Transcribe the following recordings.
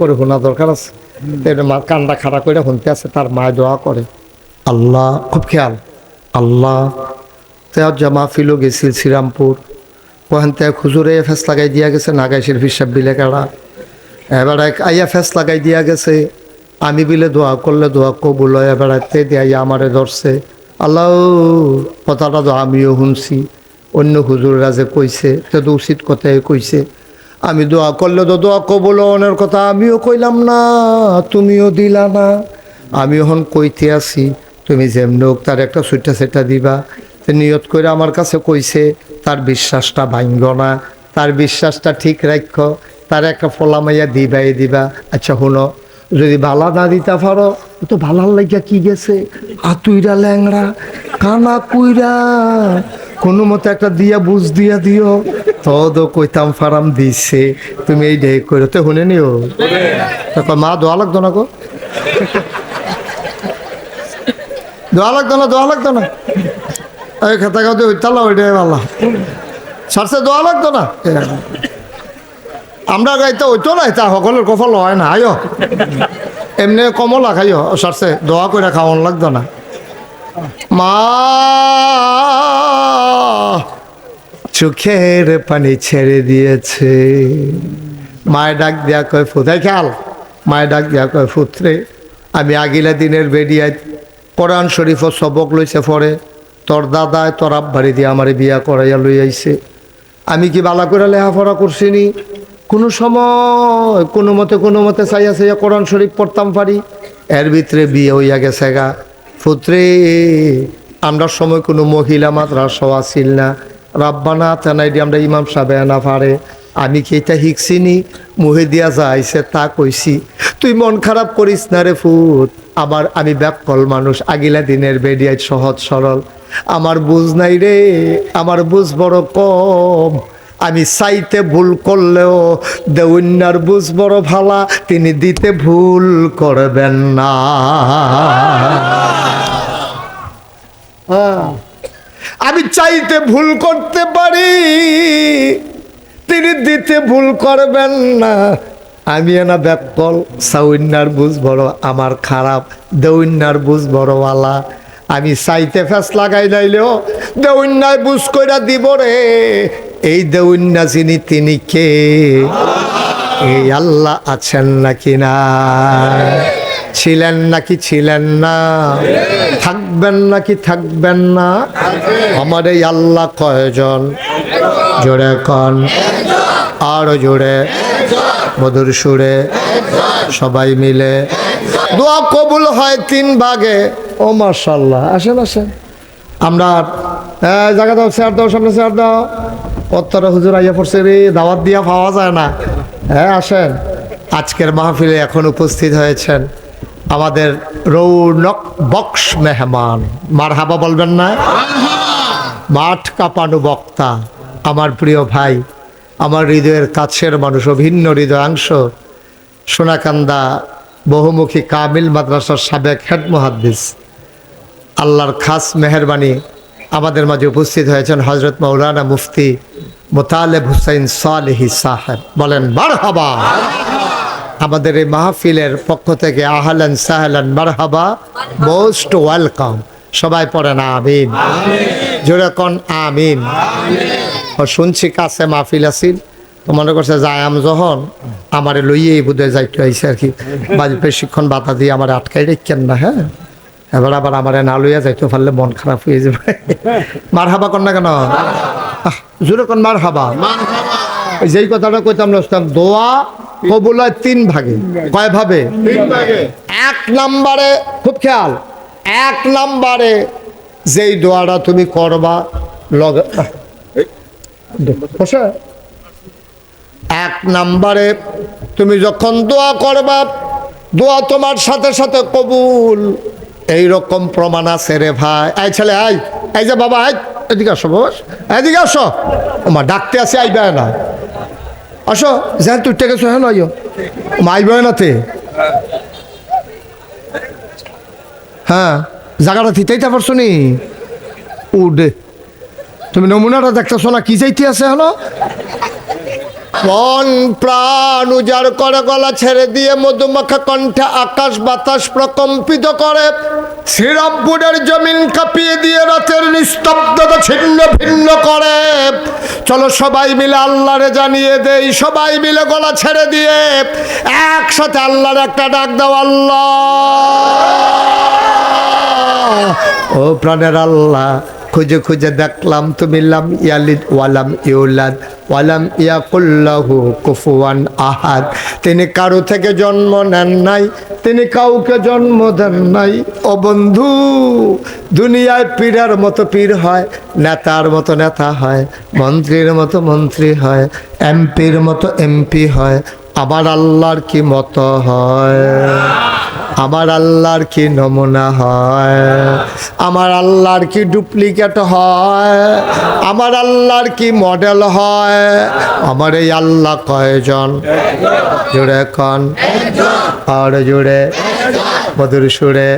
করে শোনা দরকার আছে। মা কান্ডা খাড়া করে শুনতে আছে তার মায় দোয়া করে। আল্লাহ খুব খেয়াল। আল্লাহ তেও জামা ফিলো গেছিল শ্রীরামপুর। ওখান থেকে খুজুরে ফেস লাগাই দিয়া গেছে নাগাইশের হিসাব বিলে কাড়া। এবার এক আইয়া ফেস লাগাই দিয়া গেছে আমি বিলে দোয়া করলে দোয়া কবুল হয় এবার তে দিয়া আমারে ধরছে। আল্লাহ কথাটা তো আমিও শুনছি। অন্য হুজুররা যে কইছে তে তো উচিত কথাই কইছে। আমি দোয়া করলে তো দোয়া কবুল অনের কথা আমিও কইলাম না, তুমিও দিলা না। আমি এখন কইতে আছি, তুমি যেমনি হোক তার একটা সুইটা সেটা দিবা। নিয়ত করে আমার কাছে কইছে, তার বিশ্বাসটা ভাঙ্গ না। তার বিশ্বাসটা ঠিক রাখ তার একটা ফলামাইয়া দিবাই দিবা। আচ্ছা শুনো, যদি বালা না দিতে পারো, তো ভালার লাগিয়া কি গেছে? আতুইরা ল্যাংড়া, কানা কুইরা। কোনো মতো একটা দিয়া বুঝ দিয়া দিও। তদ কইতাম ফারাম দিছে, তুমি এই ডে করে তো শুনে নিও। তো মা, দোয়া লাগতো না গো? দোয়া লাগতো না, দোয়া লাগতো না। এই খেতা খাতে ওইতালা ওইটাই ভালো সারসে দোয়া লাগতো না? আমরা গাইতে ওইতো না, তা সকলের কফল হয় না, আয়ো। এমনি কমলা খাইও সারসে দোয়া করে খাওয়ান লাগতো না। মা চোখের পানি ছেড়ে দিয়েছে। মায়ের ডাক দেয়া কয় ফুতাই খেয়াল, মায়ের ডাক দেয়া কয় ফুত্রে আমি আগিলা দিনের বেডিয়ায় কোরআন শরীফ সবক লইছে পরে। তোর দাদায় তোর আব্বারি দিয়ে আমার বিয়া করাইয়া লই আইছে। আমি কি বালা করে লেখাপড়া করছি নি? কোনো সময়, কোনো মতে কোনো মতে চাইয়া চাইয়া কোরআন শরীফ পড়তাম পারি। এর ভিতরে বিয়ে হইয়া গেছে গা। পুত্রে আমরা সময় কোনো মহিলা মাদ্রাসাও আসিল না। রাব্বানা তেনাই দিয়ে আমরা ইমাম সাহেব না পারে। আমি কি এটা শিখছিনি মুহে দিয়া যাইছে তা কইছি। তুই মন খারাপ করিস না রে ফুট আবার আমি ব্যাকল মানুষ, আগিলা দিনের বেডিয়ায় সহজ সরল। আমার বুঝ নাই রে, আমার বুঝ বড় কম। আমি চাইতে ভুল করলেও দেউন্যার বুঝ বড় ভালা, তিনি দিতে ভুল করবেন না। আমি চাইতে ভুল করতে পারি। তিনি দিতে ভুল করবেন না। আমি না ব্যাকল সাউন্যার বুঝ বড়, আমার খারাপ, দেউন্যার বুঝ বড়ওয়ালা। আমি চাইতে ফেস লাগাই নাইলেও দেউন্যায় বুঝ কইরা দিব রে। এই দেউন্যা যিনি, তিনি কে? এই আল্লাহ আছেন নাকি না ছিলেন নাকি ছিলেন না? থাকবেন নাকি থাকবেন না? আমার এই আল্লাহ কয়জন? জোরে কন। আরও জোরে। মধুর সুরে। সবাই মিলে। দোয়া কবুল হয় তিন ভাগে। ও মার্শাল্লাহ আসেন আসেন। আমরা জায়গা দাও চেয়ার দাও, সামনে চেয়ার দাও। কত্তরা হুজুর আইয়া পড়ছে রে, দাওয়াত দিয়া পাওয়া যায় না। হ্যাঁ আসেন। আজকের মাহফিলে এখন উপস্থিত হয়েছেন। আমাদের রৌনক বক্স মেহমান। মার হাবা বলবেন না? মাঠ কাঁপানো বক্তা। আমার প্রিয় ভাই, আমার হৃদয়ের কাছের মানুষ, অভিন্ন হৃদয়াংশ। সোনাকান্দা বহুমুখী কামিল মাদ্রাসার সাবেক হেড মুহাদ্দিস। আল্লাহর খাস মেহরবানি আমাদের মাঝে উপস্থিত হয়েছেন হজরত মৌলানা মুফতি মোতালেব হুসাইন সালেহি সাহেব। বলেন বার মারহাবা! আমাদের এই মাহফিলের পক্ষ থেকে আহলান সাহলান মারহাবা, মোস্ট ওয়েলকাম। সবাই পড়ে না আমিন জোরকন আমিন। ও শুনছি কাছে মাহফিল আসিল তো মনে করছে যায়াম যখন আমারে লইয়েই বোধহয় যাইতে আইসে আর কি। বাজি প্রশিক্ষণ বাতা দিয়ে আমার আটকাই রেখেন না হ্যাঁ? এবার আবার আমার না লইয়া যাইতে পারলে মন খারাপ হয়ে যাবে। মার হাবা কর না কেন? জোরে কন মার হাবা যেই কথাটা কইতাম রস্তাম দোয়া কবুল হয় তিন ভাগে। কয় ভাবে এক নম্বরে খুব খেয়াল এক নম্বরে যেই দোয়াটা তুমি করবা লগে বসে। এক নম্বরে তুমি যখন দোয়া করবা দোয়া তোমার সাথে সাথে কবুল। এই রকম প্রমাণ আছে রে ভাই। এই ছেলে আই এই যে বাবা আই এদিকে আসো বস। এদিকে আসো। ওমা ডাকতে আসে আইবে না। আসো, যেন তুই টেকে হ্যাঁ নয় মাই বয়নাতে হ্যাঁ জায়গাটা থিতেই তা পারছ নি? উডে। তুমি নমুনাটা দেখতেছো না, কি চাইতে আছে হলো মন, প্রাণ উজাড় করে গলা ছেড়ে দিয়ে মধুমাখা কণ্ঠে আকাশ বাতাস প্রকম্পিত করে। শ্রীরামপুরের জমিন কাঁপিয়ে দিয়ে রাতের নিস্তব্ধতা ছিন্ন ভিন্ন করে। চলো সবাই মিলে আল্লাহরে জানিয়ে দেই, সবাই মিলে গলা ছেড়ে দিয়ে একসাথে আল্লাহর একটা ডাক দাও, আল্লাহ। ও প্রাণের আল্লাহ খুঁজে খুঁজে দেখলাম, তুমি লাম ইয়ালিদ ওয়ালাম ইউলাদ ওয়ালাম ইয়াকুল্লাহু কুফুয়ান আহাদ। তিনি কারও থেকে জন্ম নেন নাই, তিনি কাউকে জন্ম দেন নাই। ও বন্ধু, দুনিয়ায় পীরের মতো পীর হয়, নেতার মতো নেতা হয়, মন্ত্রীর মতো মন্ত্রী হয়, এমপির মতো এমপি হয়, আবার আল্লাহর কি মতো হয়? আমার আল্লাহর কি নমুনা হয়? আমার আল্লাহর কি ডুপ্লিকেট হয়? আমার আল্লাহর কি মডেল হয়? আমার এই আল্লাহ কয়জন? জুড়ে কন? আর জুড়ে? মধুর সুরে?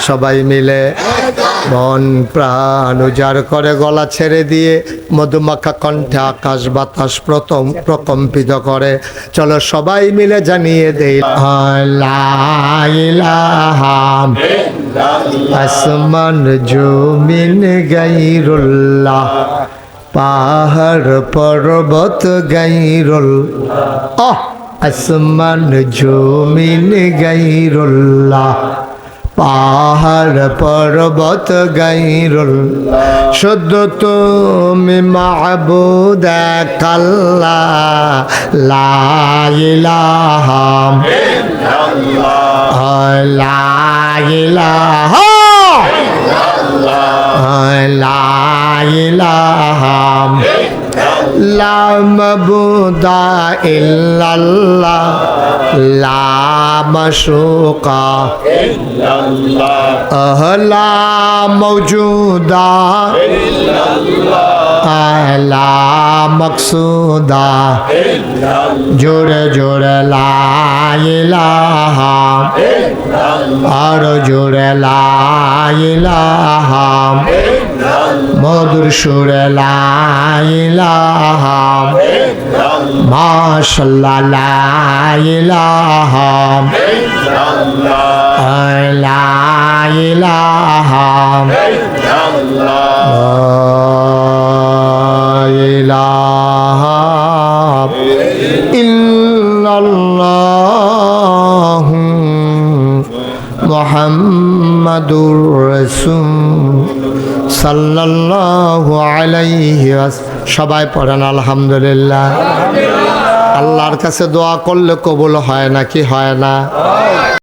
সবাই মিলে মন, প্রাণ উজাড় করে গলা ছেড়ে দিয়ে মধুমাখা কণ্ঠে আকাশ বাতাস প্রথম প্রকম্পিত করে। চলো সবাই মিলে জানিয়ে দেই লাইলাহাম আসমান জমিন গাইরুল্লাহ পাহাড় পর্বত গাইরুল আহ আসমান জমিন গাইরুল্লাহ। পাহাড় পর্বত গাইরুল শুদ্ধ তুমি মাহবুদ কাল্লা লাইলাহাম লাইলাহা জোরে জোরে লাইলাহা আর জোরে লাইলাহাম মধুর সুরে লাইলাহাম মাশাল্লাহ লাইলাহাম লাইলাহাম লাইলাহাম ইল্লাল্লাহ মোহাম্মদুর সাল্লাল্লাহু আলাইহি ওয়াস- সবাই পড়েন আলহামদুলিল্লাহ। আল্লাহর কাছে দোয়া করলে কবুল হয় না কি হয় না?